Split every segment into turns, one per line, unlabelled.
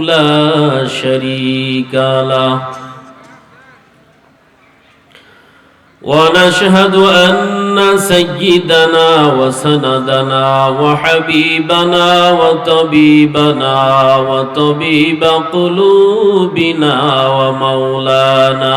لا شريك له. ونشهد أن سيدنا وسندنا وحبيبنا وطبيبنا وطبيب قلوبنا ومولانا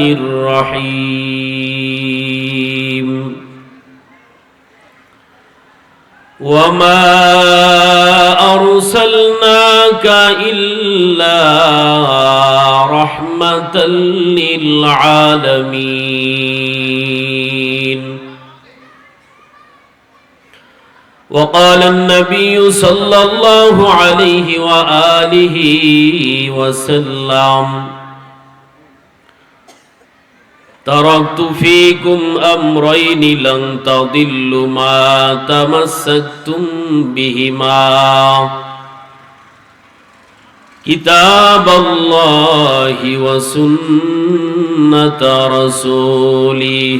الرحيم. وما أرسلناك إلا رحمة للعالمين. وقال النبي صلى الله عليه وآله وسلم تركت فيكم أمرين لن تضلوا ما تمسكتم بهما كتاب الله وسنة رسوله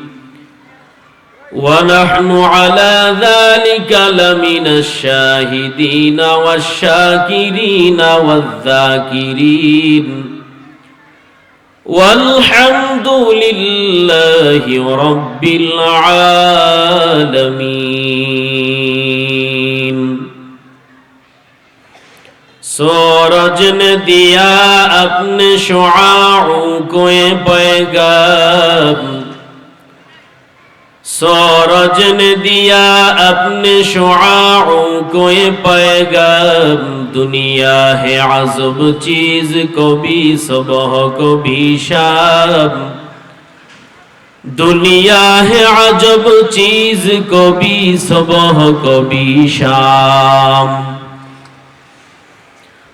ونحن على ذلك لمن الشاهدين والشاكرين والذاكرين والحمد لله رب العالمين سورج نے دیا اپنے شعاعوں کو یہ پیغام سورجن دیا اپنے شعاعوں کو یہ پیغام دنیا ہے عزب چیز کو بھی صبح کو بھی شام دنیا ہے عجب چیز کو بھی صبح کو بھی شام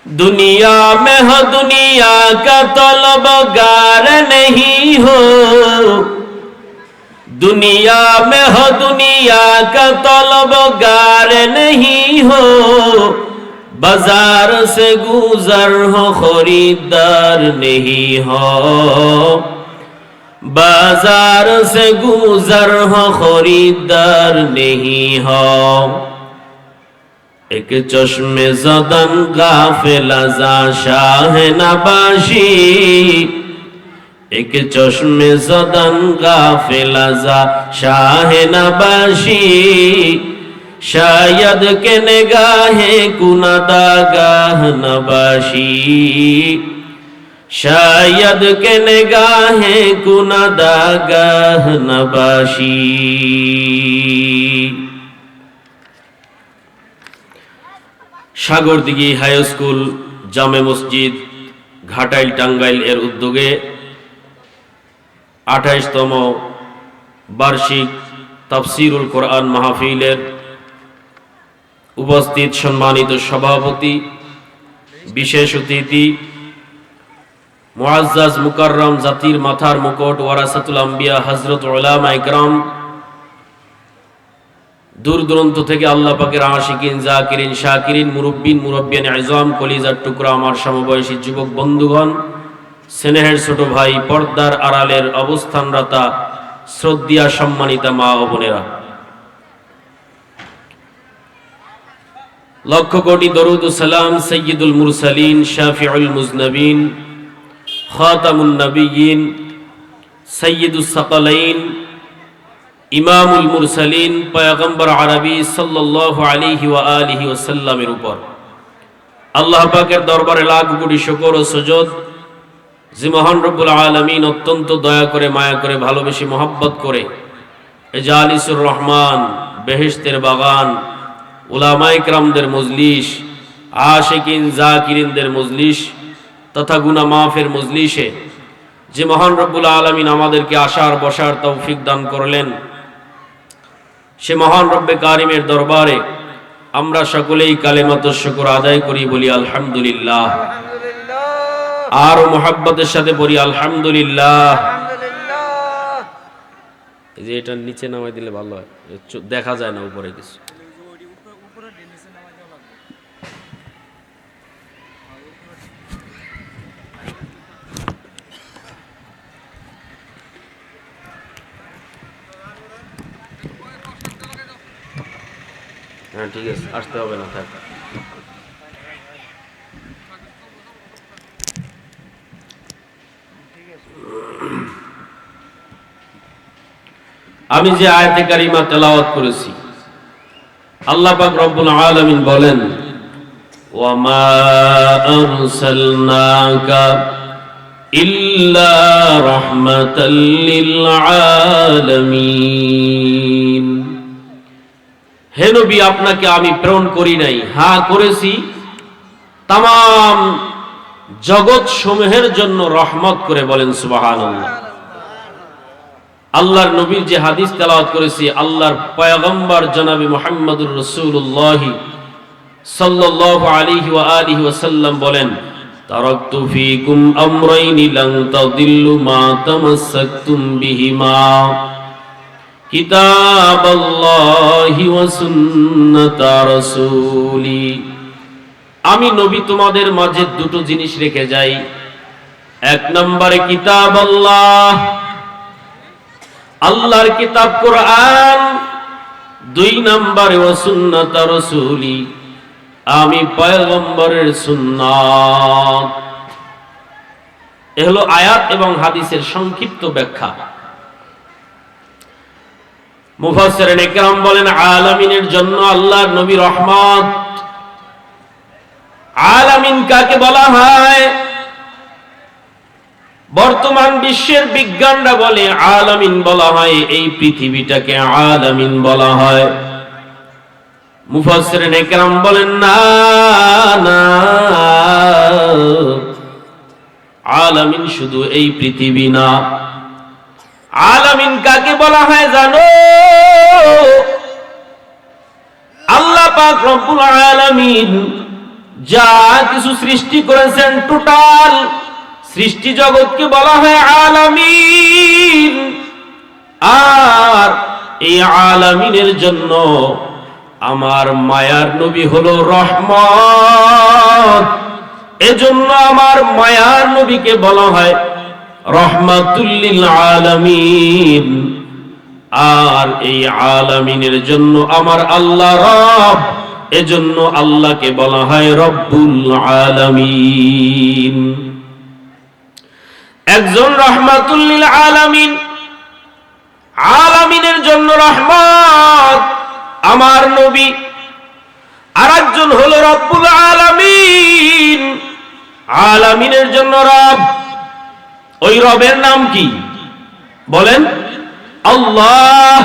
دنیا میں ہو دنیا کا طلب گار نہیں ہو دنیا میں ہو، دنیا کا طلب گار نہیں ہو۔ بازار سے گزر ہو، خریدار نہیں ہو۔ بازار سے گزر ہو، خریدار نہیں ہو۔ ایک چشم زدن غافل ازا شاہ نباشی۔ এক চশমে সদন গাফিলাজা শাহনাবাসি শায়দ কে নেগাহে কুনাদা গাহ নবাসি শায়দ কে নেগাহে কুনাদা গাহ নবাসি সাগরদিঘি হাই স্কুল, জামে মসজিদ, ঘাটাইল টাঙ্গাইল এর উদ্যোগে আঠাইশতম বার্ষিক তাফসিরুল কোরআন মাহফিলের উপস্থিত সম্মানিত সভাপতি, বিশেষ অতিথি, মুআজ্জাজ মুকাররম জাতির মাথার মুকুট, ওয়ারাসাতুল আম্বিয়া, হযরত উলামা ইকরাম। দূর দূরান্ত থেকে আল্লাহ পাকের আশিকিন, জাকিরিন, শাকিরিন, মুরব্বিন, মুরব্বিয়ান আজম কলিজার টুকরা আমার সমবয়সী যুবক বন্ধুগণ স্নেহের ছোট ভাই পর্দার আড়ালের অবস্থানরতা শ্রদ্ধিয়া সম্মানিতা মা ও বোনেরা। লক্ষ কোটি দরুদ সালাম সৈয়দুল মুরসালিন, শাফিউল মুজনবিন, খাতামুন নবীন সৈয়দুস সাকালাইন, ইমামুল মুরসালিন, পয়গম্বর আরবি সাল্লাল্লাহু আলাইহি ওয়া আলিহি ওয়াসাল্লামের উপর। আল্লাহ পাকের দরবারে লাখ কোটি শুকর ও সুজদ যে মহান রব্বুল আলমিন অত্যন্ত দয়া করে, মায়া করে, ভালোবেসে, মহব্বত করে এজালিসুর রহমান, বেহেশতের বাগান উলামাইকরামদের মজলিস, আশেকিন, জাকিরিনদের মজলিস, তথা গুনা মাফের মজলিসে যে মহান রব্বুল আলমিন আমাদেরকে আসার বসার তৌফিক দান করলেন, সে মহান রব্বে কারিমের দরবারে আমরা সকলেই কালেমাত শুকুর আদায় করি বলি আলহামদুলিল্লাহ। আর মোহাব্বতের সাথে পড়ি, আলহামদুলিল্লাহ। এই যে এটা নিচে নামাই দিলে ভালো হয়। দেখা যায় না উপরে কিছু। হ্যাঁ ঠিক আছে, আসতে হবে না, থাক। আমি যে আয়াতে কারিমা তেলাওয়াত করেছি, আল্লাহ পাক রব্বুল আলামিন বলেন, ওয়ামা আরসালনাকা ইল্লা রাহমাতাল লিল আলামিন। হে নবী, আপনাকে আমি প্রেরণ করি নাই। হ্যাঁ করেছি। তাম জগৎ সমূহের জন্য রহমত করে বলেন, সুবহানাল্লাহ। আল্লাহর নবীর যে হাদিস তেলাওয়াত করেছি, আল্লাহর পয়গম্বর জনাবি মুহাম্মদুর রাসূলুল্লাহ সাল্লাল্লাহু আলাইহি ওয়া আলিহি ওয়াসাল্লাম বলেন ফীকুম আমরাইনি লান তাদিল্লু মা তামাসসাকতুম বিহিমা। কিতাবাল্লাহি ওয়া সুন্নাতা রাসূলি। আমি নবী তোমাদের মাঝে দুটো জিনিস রেখে যাই। এক নম্বরে কিতাব আল্লাহ আল্লাহর কিতাব কোরআন, দুই নম্বরে ও সুন্নাত রসুলি, আমি পয়গম্বরের সুন্নাত। এ হলো আয়াত এবং হাদিসের সংক্ষিপ্ত ব্যাখ্যা। মুফাসসিরিন ইকরাম বলেন, আলামিনের জন্য আল্লাহর নবী রহমত। আলামিন কাকে বলা হয়? বর্তমান বিশ্বের বিজ্ঞানরা বলে আলামিন বলা হয়, এই পৃথিবীটাকে আলামিন বলা হয়। মুফাসসিরিন একরাম বলেন, না না। আলামিন শুধু এই পৃথিবী না। আলামিন কাকে বলা হয় জানো? আল্লাহ পাক রব্বুল আলামিন যা কিছু সৃষ্টি করেছেন, টোটাল সৃষ্টি জগৎকে বলা হয় আলামিন। আর এই আলামিনের জন্য আমার মায়ার নবী হলো রহমত। এজন্য আমার মায়ার নবীকে বলা হয় রহমাতুল্লিল আলামিন। আর এই আলামিনের জন্য আমার আল্লাহ রব। এজন্য আল্লাহকে বলা হয় রব্বুল আলামিন। একজন রহমাতুল্লিল আলামিন। আলামিনের জন্য রহমত। আমার নবী। আর একজন হলো রব্বুল আলামিন। আলামিনের জন্য রব। ওই রবের নাম কি? বলেন। আল্লাহ।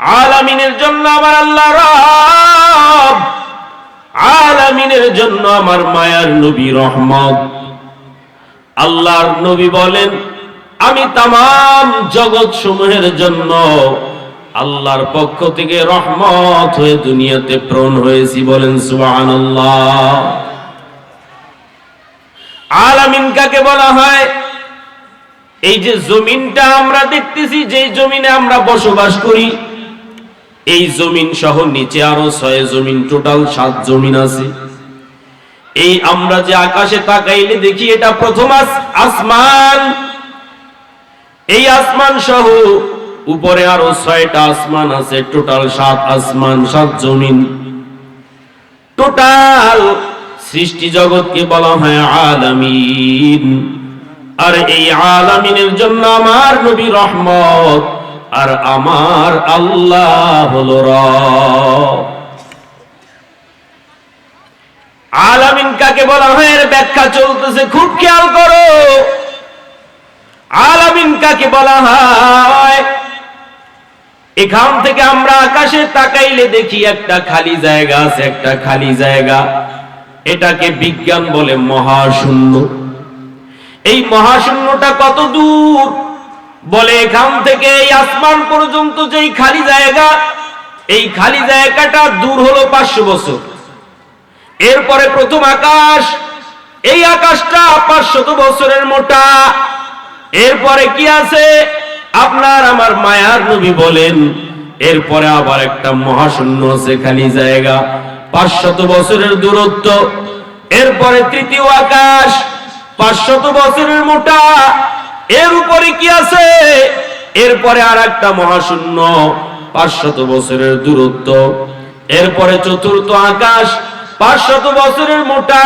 আলামিনের জন্য আমার আল্লাহ রব। আলামিনের জন্য আমার মায়ার নবী রহমত। আল্লাহর নবী বলেন, আমি তাম জগৎ সমূহের জন্য আল্লাহর পক্ষ থেকে রহমত হয়ে দুনিয়াতে প্রেরণ হয়েছি বলেন, সুবহানাল্লাহ। আলামিন কাকে বলা হয়? এই যে জমিনটা আমরা দেখতেছি যে জমিনে আমরা বসবাস করি, এই জমিন সহ নিচে আরও ছয় জমিন, টোটাল সাত জমিন আছে। এই আমরা যে আকাশে তাকাইলে দেখি এটা প্রথম আস- আসমান। এই আসমান সহ উপরে আরও ছয়টা আসমান আছে, টোটাল সাত আসমান, সাত জমিন। টোটাল সৃষ্টি জগৎকে বলা হয় আলামিন। আর এই আলামিনের জন্য আমার নবী রহমত, আর আমার আল্লাহ হলো রব। আলামিন কাকে বলা হয়? ব্যাখ্যা চলতেছে, খুব খেয়াল করো। আলামিন কাকে বলা হয়? এখান থেকে আমরা আকাশে তাকাইলে দেখি একটা খালি জায়গা আছে, একটা খালি জায়গা। এটাকে বিজ্ঞান বলে মহাশূন্য। এই মহাশূন্যটা কত দূর? বলে এখান থেকে এই আসমান পর্যন্ত যেই খালি জায়গা, এই খালি জায়গাটা দূর হলো পাঁচশো বছর। এরপরে প্রথম আকাশ। এই আকাশটা পাঁচশত বছরের মোটা। এরপরে কি আছে? আপনার আমার মায়ার নবী বলেন, এরপরে আবার একটা মহাশূন্য আছে খালি জায়গা, পাঁচশত বছরের দূরত্ব। এরপরে তৃতীয় আকাশ, পাঁচশত বছরের মোটা। এর উপরে কি আছে? এরপরে আর একটা মহাশূন্য, পাঁচশত বছরের দূরত্ব। এরপরে চতুর্থ আকাশ পাঁচশত বছরের মোটা।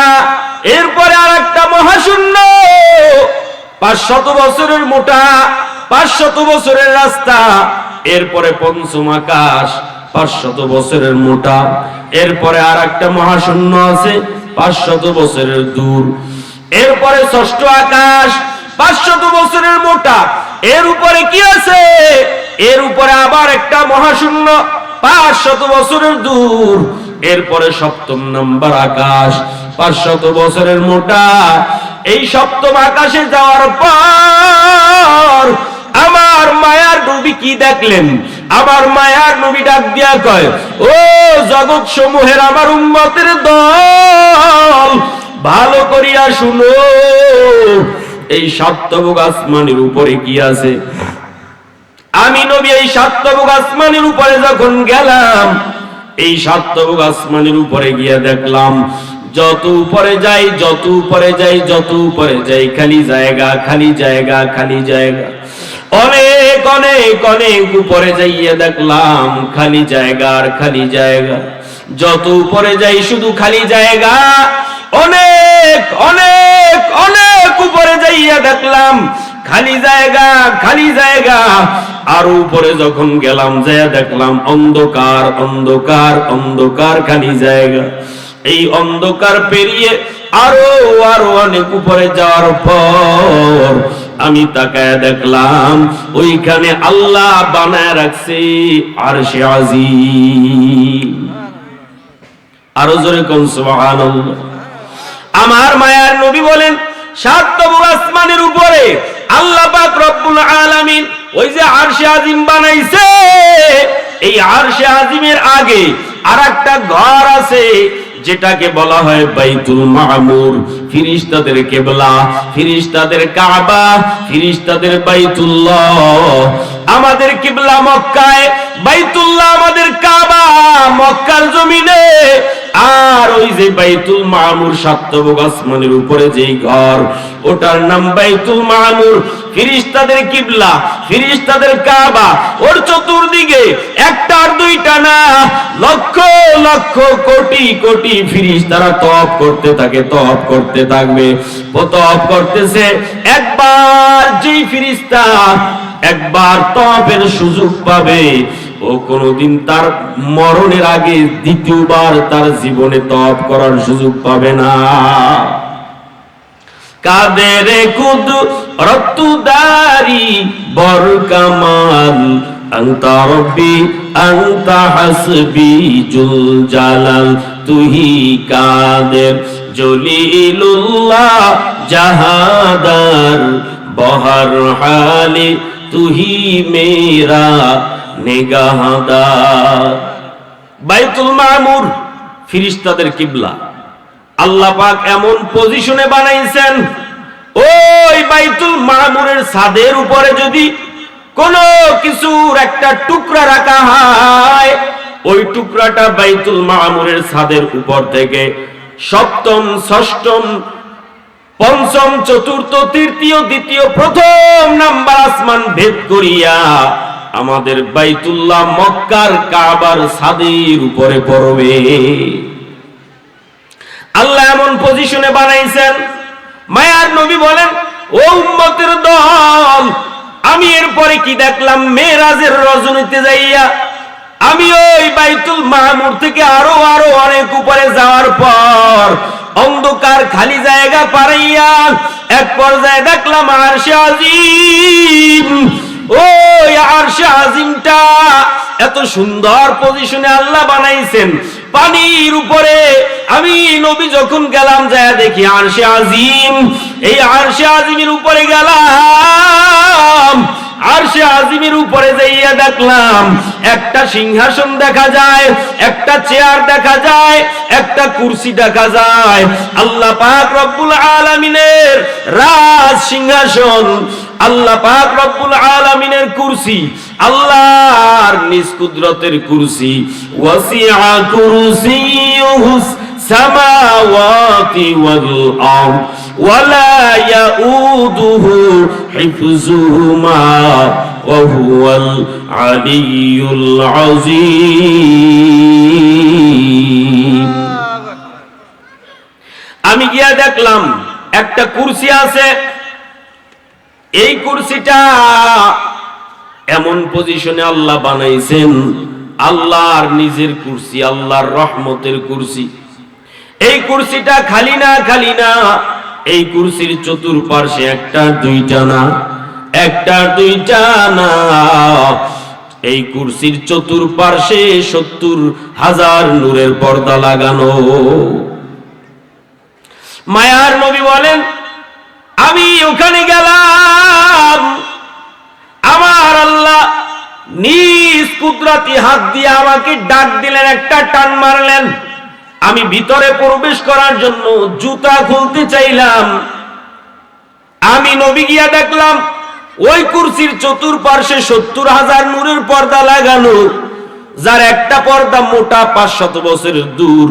এরপরে আর একটা মহাশূন্য। পাঁচশত বছরের মোটা, পাঁচশত বছরের রাস্তা। এরপরে পঞ্চম আকাশ, পাঁচশত বছরের মোটা। এরপরে আর একটা মহাশূন্য আছে, পাঁচশত বছরের দূর। এরপরে ষষ্ঠ আকাশ, পাঁচশত বছরের মোটা। এর উপরে কি আছে? এর উপরে আবার একটা মহাশূন্য, পাঁচশত বছরের দূর। এরপরে সপ্তম নম্বর আকাশ। পাঁচশত বছরের মোটা। এই সপ্তম আকাশে যাওয়ার পর আমার মায়ার নবী কি দেখলেন? আমার মায়ার নবী ডাক দিয়া কয়, ও জগৎ সমূহের আমার উম্মতের দল, ভালো করিয়া শুনো। এই সপ্তভোগ আসমানের উপরে কি আছে? আমি নবী, এই সাতবুক আসমানের উপরে যখন গেলাম এই সাতবুক আসমানের উপরে গিয়ে দেখলাম, যত উপরে যাই, যত উপরে যাই, যত উপরে যাই, খালি জায়গা খালি জায়গা খালি জায়গা। অনেক অনেক অনেক উপরে যাইয়ে দেখলাম, খালি জায়গা আর খালি জায়গা। যত উপরে যাই, শুধু খালি জায়গা। অনেক অনেক অনেক উপরে যাইয়া দেখলাম, খালি জায়গা খালি জায়গা। আর উপরে যখন গেলাম যায় দেখলাম অন্ধকার অন্ধকার অন্ধকার খানি জায়গা। এই অন্ধকার পেরিয়ে আরও আরও অনেক উপরে যাওয়ার পর আমি তাকায় দেখলাম, ওইখানে আল্লাহ বানায় রাখছে আর সে আজিম। আরও জোরে কোন আমার মায়ার নবী বলেন, সাত তবু আসমানের উপরে আল্লাহ পাক রব্বুল আলামিন ওই যে আরশে আজিম বানাইছে, এই আরশে আজিমের আগে আর একটা ঘর আছে, যেটাকে বলা হয় বাইতুল মামুর। ফিরিস্তাদের কেবলা, ফিরিস্তাদের কাবা, ফিরিস্তাদের বাইতুল্লাহ। আমাদের কিবলা মক্কায়, বাইতুল্লাহ আমাদের কাবা, মক্কার জমিনে আর ওই যে বাইতুল মামুর সাতবক আসমানের উপরে যেই ঘর, ওটার নাম বাইতুল মামুর। ফিরিস্তাদের কিবলা, ফিরিস্তাদের কাবা, ওর চতুর্দিকে একটা আর দুইটা না, লক্ষ লক্ষ কোটি কোটি ফিরিস্তারা তপ করতে থাকে তপ করতে থাকবে। ও তপ করতেছে, একবার যেই ফিরিস্তা একবার তপের সুযোগ পাবে ও কোনোদিন তার মরণের আগে দ্বিতীয়বার তার জীবনে তপ করার সুযোগ পাবে না। কাদের কুদ বর কামাল আন্তা রব্বি, আন্তা হাসবি জুল জালাল তুহি কাদের জলিলুল্লাহ, জাহাদার বহর হালি তুহি মেরা ছাদের উপরে যদি কোন কিছুর একটা টুকরা রাখা হয়, ওই টুকরাটা বাইতুল মামুরের ছাদের উপর থেকে সপ্তম, ষষ্ঠম, পঞ্চম, চতুর্থ, তৃতীয়, দ্বিতীয়, প্রথম নাম্বার আসমান ভেদ করিয়া আমাদের বাইতুল্লাহ মক্কার কাবার ছাদের উপরে পড়বে। আল্লাহ এমন পজিশনে বানাইছেন। মায়ার নবী বলেন, ও উম্মতের দল, আমি এরপরে কি দেখলাম? মেয়েরাজের রজনীতে যাইয়া আমি ওই বাইতুল মাহমুর থেকে আরও আরও অনেক উপরে যাওয়ার পর অন্ধকার খালি জায়গা পারাইয়া এক পর্যায়ে দেখলাম আরশে আজিম ওই আরশে আজিমটা এত সুন্দর পজিশনে আল্লাহ বানাইছেন। পানির উপরে আমি নবী যখন গেলাম, যায় দেখি আরশে আজিম। এই আরশে আজিমের উপরে গেলাম। আরশে আজিমের উপরে যাইয়া দেখলাম, একটা সিংহাসন দেখা যায়, একটা চেয়ার দেখা যায়, একটা কুরসি দেখা যায়। আল্লাহ পাক রব্বুল আলামিনের রাজ সিংহাসন আল্লাহ পাক রব্বুল আলামিনের কুরসি, আল্লাহর নিজ কুদরতের কুরসি। ওয়াসিআ কুরসিয়ুহুস সামাওয়াতি ওয়াল আরদ, ওয়ালা ইয়াউদুহু হিফযুহুমা, ওয়া হুয়াল আলিয়্যুল আযীম। আমি গিয়া দেখলাম, একটা কুরসি আছে এই কুরসিটা এমন পজিশনে আল্লাহ বানাইছেন, আল্লাহর নিজের কুরসি, আল্লাহর রহমতের কুরসি। এই কুরসিটা খালি না খালি না, এই কুরসির চতুর্পার্শ্বে একটা, দুইটা না, একটা, দুইটা না। এই কুরসির চতুর্পার্শ্বে সত্তর হাজার নূরের পর্দা লাগানো। মায়ার নবী বলেন আমি ওখানে গেলাম। আমার আল্লাহ নিজ কুদরাতি হাত দিয়ে আমাকে ডাক দিলেন, একটা টান মারলেন। আমি ভিতরে প্রবেশ করার জন্য জুতা খুলতে চাইলাম। আমি নবী গিয়া দেখলাম, ওই কুরসির চতুর্পার্শ্বে সত্তর হাজার নূরের পর্দা লাগানো, যার একটা পর্দা মোটা পাঁচশত বছরের দূর।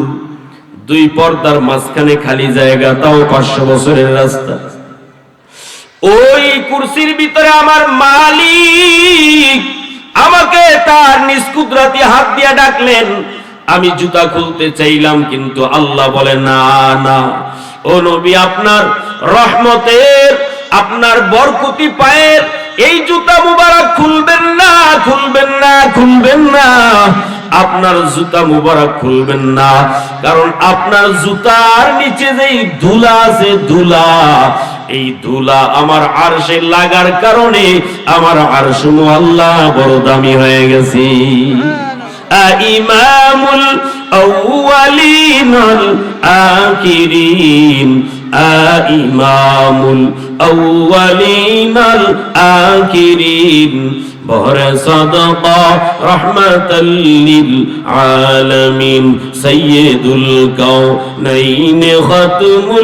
দুই পর্দার মাঝখানে খালি জায়গা, তাও পাঁচশো বছরের রাস্তা। ওই কুরসির ভিতরে আমার মালিক আমাকে তার নিষ্কুদরাতি হাত দিয়ে ডাকলেন। আমি জুতা খুলতে চাইলাম, কিন্তু আল্লাহ বলে, না না। ও নবী, আপনার রহমতের, আপনার বরকতি পায়ের এই জুতা মুবারক খুলবেন না খুলবেন না খুলবেন না। আপনার জুতা মুবারক খুলবেন না, কারণ আপনার জুতার নিচে যেই ধুলা আছে, ধুলা এই তুলা আমার আরশে লাগার কারণে আমার আরশু আল্লাহ বড় দামি হয়ে গেছি। ইমামুল আউয়ালিনাল আকিরিন ইমামুল আউয়ালিনাল আকিরিন। بهر صدقة رحمة للعالمين سيد الكونين ختم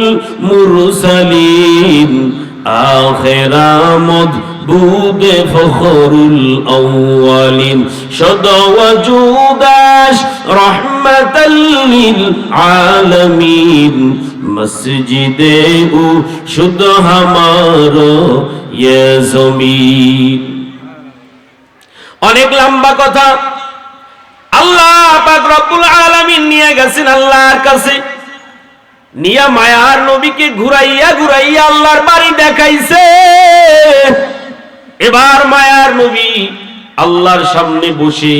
المرسلين آخر مد بود فخر الأولين شد وجوداش رحمة للعالمين مسجده شد همارو يا زمين অনেক লম্বা কথা। আল্লাহ পাক রব্বুল আলামিন নিয়ে গেছেন আল্লাহর কাছে। নিয়া মায়ার নবীকে ঘুরাইয়া ঘুরাইয়া আল্লাহর বাড়ি দেখাইছে। এবার মায়ার নবী আল্লাহর সামনে বসে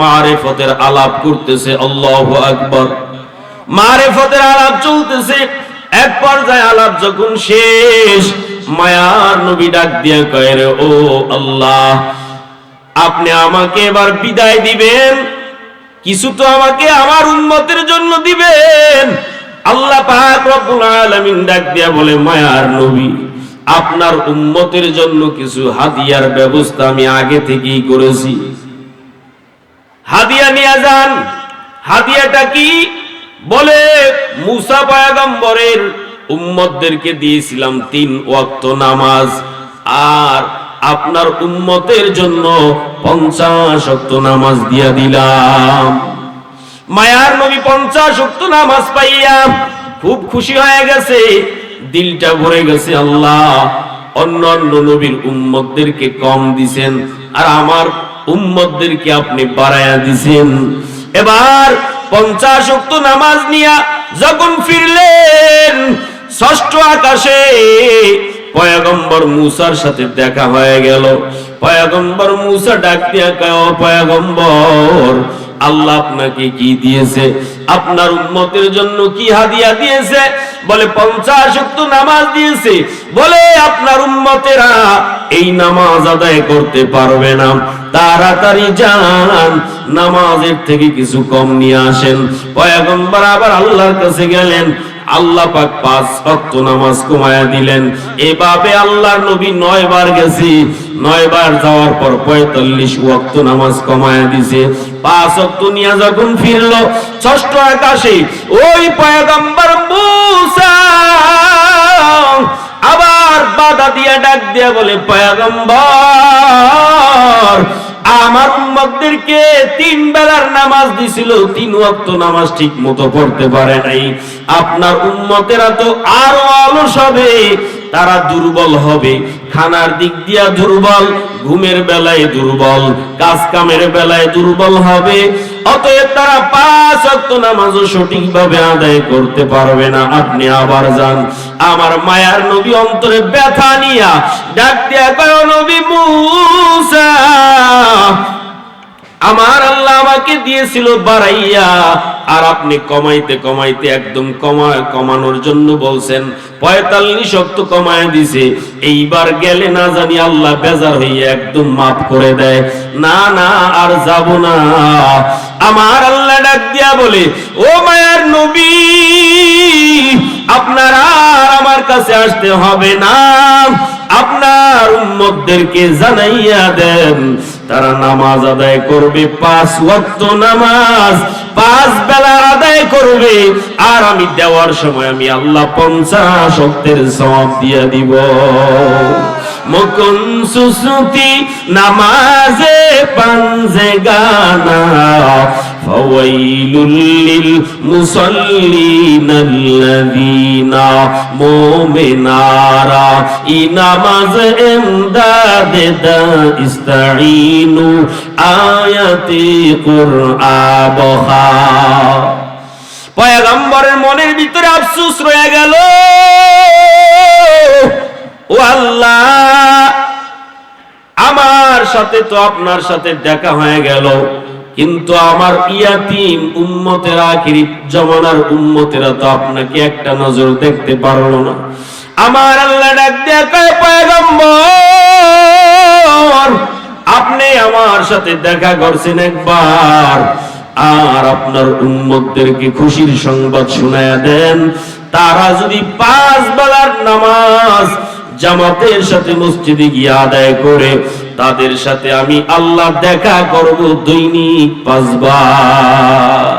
মারেফতের আলাপ করতেছে, আল্লাহ আকবর। মারেফতের আলাপ চলতেছে। এক পর্যায়ে আলাপ যখন শেষ, মায়ার নবী ডাক দিয়ে কয়, রে ও আল্লাহ আপনি আমাকে এবার বিদায় দিবেন। কিছু তো আমাকে আমার উন্মতের জন্য দিবেন। আল্লাহ ডাক দিয়া বলে, মায়ার নবী, আপনার উম্মতের জন্য কিছু হাদিয়ার ব্যবস্থা আমি আগে থেকেই করেছি। হাদিয়া নিয়ে যান। হাদিয়াটা কি? বলে, মুসা পয়গম্বরের উম্মতদেরকে দিয়েছিলাম তিন ওয়াক্ত নামাজ। আর আপনার উম্মতের জন্য পঞ্চাশ ওয়াক্ত নামাজ দিয়া দিলাম। মায়ার নবী পঞ্চাশ ওয়াক্ত নামাজ পাইয়া খুব খুশি হয়ে গেছে, দিলটা ভরে গেছে, আল্লাহ, অন্য অন্য নবীর উম্মতদেরকে কম দিছেন আর আমার উম্মতদেরকে আপনি বাড়ায়া দিছেন। এবার পঞ্চাশ ওয়াক্ত নামাজ নিয়া যখন ফিরলেন, ষষ্ঠ আকাশে পয়গম্বর মুসার সাথে দেখা হয়ে গেল। পয়গম্বর মুসা ডাক দিয়া কয়, "ও পয়গম্বর, আল্লাহ আপনাকে কি দিয়েছে? আপনার উম্মতের জন্য কি হাদিয়া দিয়েছে? বলে, পঞ্চাশ ওয়াক্ত নামাজ দিয়েছে। বলে, আপনার উম্মতেরা এই নামাজ আদায় করতে পারবে না। তাড়াতাড়ি যান, নামাজের থেকে কিছু কম নিয়ে আসেন। পয়গম্বর আবার আল্লাহর কাছে গেলেন। আল্লাহ পাক পাঁচ ওয়াক্ত নামাজ কমায়া দিলেন। এভাবে আল্লাহর নবী নয় বার গেছি। নয় বার যাওয়ার পর পঁয়তাল্লিশ ওয়াক্ত নামাজ কমায়া দিছে। পাঁচ ওয়াক্ত নিয়ে যখন ফিরলো, ষষ্ঠ আকাশে ওই পয়গম্বর আবার বাধা দিয়া ডাক দিয়া বলে, পয়গম্বর, আমার উম্মতদেরকে তিন বেলার নামাজ দিছিল। তিন ওয়াক্ত নামাজ ঠিক মতো পড়তে পারে নাই। আপনার উম্মতেরা তো আরও অলস হবে, তারা দুর্বল হবে। খানার দিক দিয়া দুর্বল, ঘুমের বেলায় দুর্বল কাজ কামের বেলায় দুর্বল হবে। অতএব তারা পাঁচ ওয়াক্ত নামাজও সঠিকভাবে আদায় করতে পারবে না। আপনি আবার যান। আমার মায়ার নবী অন্তরে ব্যথা নিয়া ডাক দিয়া কয়, নবী মুসা, আমার আল্লাহ আমাকে দিয়েছিল বাড়াইয়া আর আপনি কমাইতে কমাইতে একদম কমায় কমানোর জন্য বলছেন, পঁয়তাল্লিশ অক্ত কমায় দিছে, এইবার গেলে না জানি আল্লাহ বেজার হইয়া একদম মাফ করে দেয়। না না, আর যাব না। আমার আল্লাহ ডাক দিয়া বলে, ও মায়ার নবী, আপনার আর আমার কাছে আসতে হবে না। আপনার উম্মতদেরকে জানাইয়া দেন, তারা নামাজ আদায় করবে, পাঁচ ওয়াক্ত নামাজ পাঁচ বেলা আদায় করবে। আর আমি দেওয়ার সময় আমি আল্লাহ পঞ্চাশ অক্তের সব দিয়ে দিব। মুকুন সুশ্রুতি, নামাজে পাঞ্জে গানা فويل للمصلين الذين مؤمنارا إنماز امداد دا استعينوا آياتي قرآن بخا পয়গম্বরের মনের ভিতরে আফসোস রয়ে গেল ও আল্লাহ আমার সাথে তো আপনার সাথে দেখা হয়ে গেল কিন্তু আমার ইয়াতিম উম্মতেরা আখিরি জমানার উম্মতেরা তো আপনাকে একটা নজর দেখতে পারল না। আমার আল্লাহ ডাক দেয়া পয়গম্বর, আপনি আমার সাথে দেখা করছেন একবার। আর আপনার উম্মতদেরকে খুশির সংবাদ শুনায়া দেন। তারা যদি পাঁচ বেলার নামাজ জামাতের সাথে মসজিদে গিয়ে আদায় করে তাদের সাথে আমি আল্লাহ দেখা করব দৈনিক পাঁচবার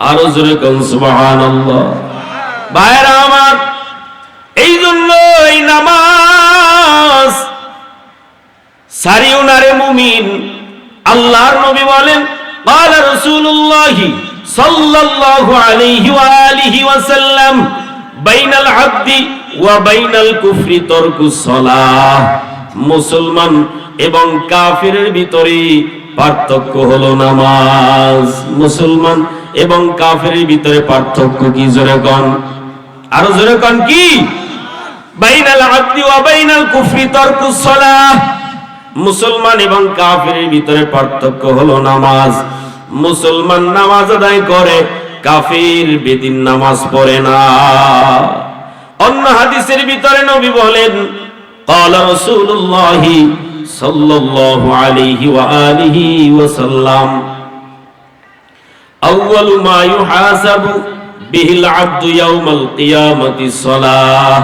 আরো জোরে কোন সুবহানাল্লাহ ভাইরা আমার এই জন্য এই নামাজ সারিউনারে মুমিন আল্লাহর নবী বলেন قال رسول الله صلى الله عليه وآله وسلم بين العبد ওয়াবাইনাল কুফরি তরকুস সালাহ। মুসলমান এবং কাফিরের ভিতরে পার্থক্য হলো নামাজ। মুসলমান এবং কাফের ভিতরে পার্থক্য কি? জোরে কন। আরও জোরে কন কি? বাইনাল আবদি কুফরি তারকুস মুসলমান এবং কাফের ভিতরে পার্থক্য হলো নামাজ। মুসলমান নামাজ আদায় করে, কাফির বেদিন নামাজ পড়ে না। অন্য হাদিসের ভিতরে নবী বলেন قال رسول الله صلى الله عليه وآله وسلم أول ما يحاسب به العبد يوم القيامة الصلاة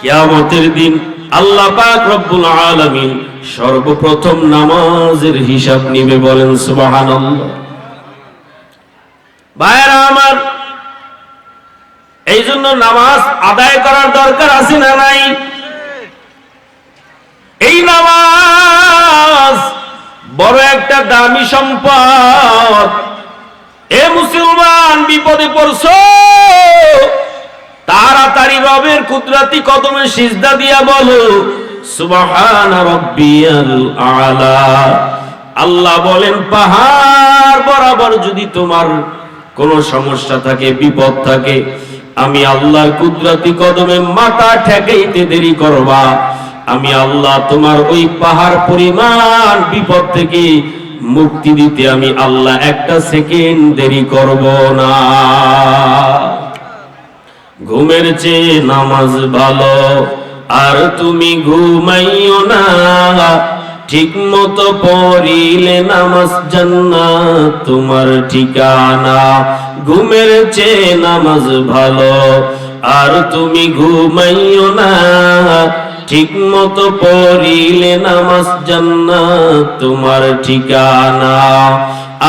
কিয়ামতের দিন আল্লাহ পাক রব্বুল আলামিন সর্বপ্রথম নামাজের হিসাব নিবে বলেন সুবহানাল্লাহ ভাইরা আমার এই জন্য নামাজ আদায় করার দরকার আছে না নাই? এই নামাজ বড় একটা দামি সম্পদ। এ মুসলমান বিপদে পড়ছো? তাড়াতাড়ি রবের কুদরাতি কদমে সিজদা দিয়া বলো আল্লাহ বলেন, পাহাড় বরাবর যদি তোমার কোনো সমস্যা থাকে, বিপদ থাকে আমি আল্লাহর কুদরতি কদমে মাথা ঠেকাইতে দেরি করবা। আমি আল্লাহ তোমার ওই পাহাড় পরিমাণ বিপদ থেকে মুক্তি দিতে আমি আল্লাহ একটা সেকেন্ড দেরি করব না। ঘুমের চেয়ে নামাজ ভালো, আর তুমি ঘুমাইও না। ঠিক মতো পড়িলে নামাজ জান্নাত তোমার ঠিকানা। ঘুমের চেয়ে নামাজ ভালো, আর তুমি ঘুমাইও না। ঠিক মতো পড়িলে নামাজ জান্নাত তোমার ঠিকানা।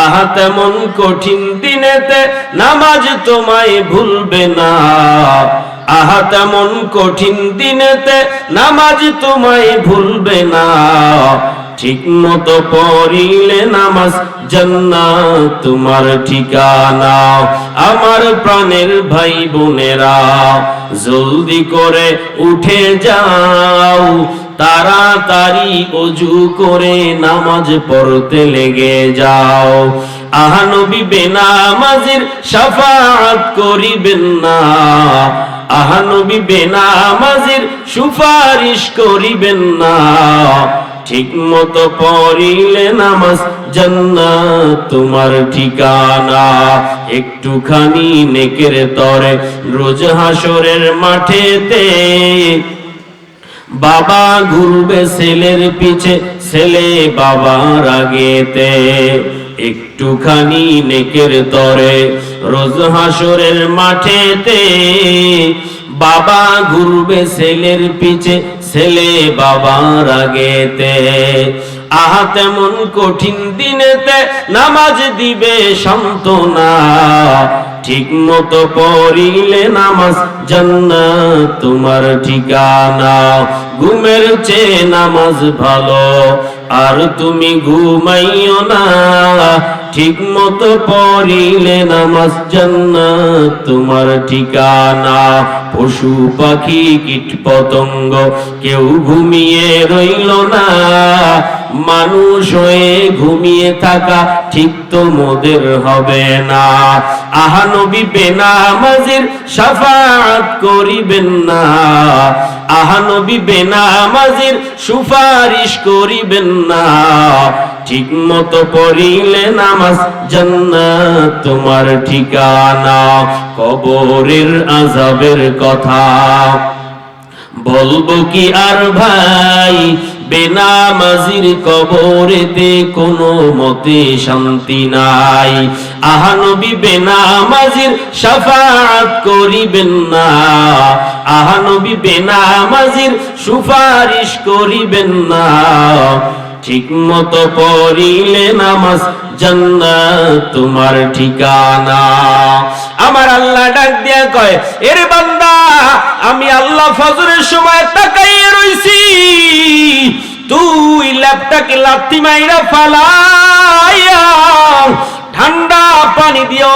আহা, তেমন কঠিন দিনেতে নামাজ তোমায় ভুলবে না। আহা তেমন কঠিন দিনেতে নামাজ তোমায় ভুলবে না। ঠিক মতো পড়িলে নামাজ তোমার ঠিকানা। আমার প্রাণের ভাই বোনেরা জলদি করে উঠে যাও। তাড়াতাড়ি অজু করে নামাজ পড়তে লেগে যাও। আহানবী বেনামাজির সাফাত করিবেন না। আহানবী বেনামাজির সুপারিশ করিবেন না। ঠিক মতো পড়িলে নামাজ তোমার ঠিকানা। একটুখানি নেকের তরে রোজ হাসরের মাঠেতে বাবা ঘুরবে ছেলের পিছে, ছেলে বাবার আগেতে। একটুখানি নেকের তরে রোজ হাসরের মাঠেতে বাবা ঘুরবে ছেলের পিছে, ছেলে বাবার আগেতে। আহা, তেমন কঠিন দিনেতে নামাজ দিবে সান্ত্বনা। ঠিক মতো পড়িলে নামাজ জান্নাত তোমার ঠিকানা। ঘুমের চেয়ে নামাজ ভালো, আর তুমি ঘুমাইও না। ঠিক মতো পড়িলে নামাজ জান্নাত তোমার ঠিকানা। পশু পাখি, কীট পতঙ্গ, কেউ ঘুমিয়ে রইল না। মানুষ হয়ে ঘুমিয়ে থাকা ঠিক তো মোদের হবে না। আহানবী বেনামাজির সাফাত করিবেন না। আহানবী বেনামাজির সুপারিশ করিবেন না। ঠিক মতো পড়িলে নামাজ জান্নাত তোমার ঠিকানা, কবরের আজাবের কথা। বলব কি আর ভাই, বেনামাজির কবরেতে কোনো মতে শান্তি নাই। আহানবী বেনামাজির সাফাত করিবেন না। আহানবী বেনামাজির সুপারিশ করিবেন না। ঠিক মতো পড়িলে নামাজ জান্নাত তোমার ঠিকানা। আমার আল্লাহ ডাক দিয়া কয়, এর বান্দা, আমি আল্লাহ ফজরের সময় তাকাইয়ে রইছি। তুই ল্যাপটাকে লাত্তি মাইরা ফালাইয়া ঠান্ডা পানি দিও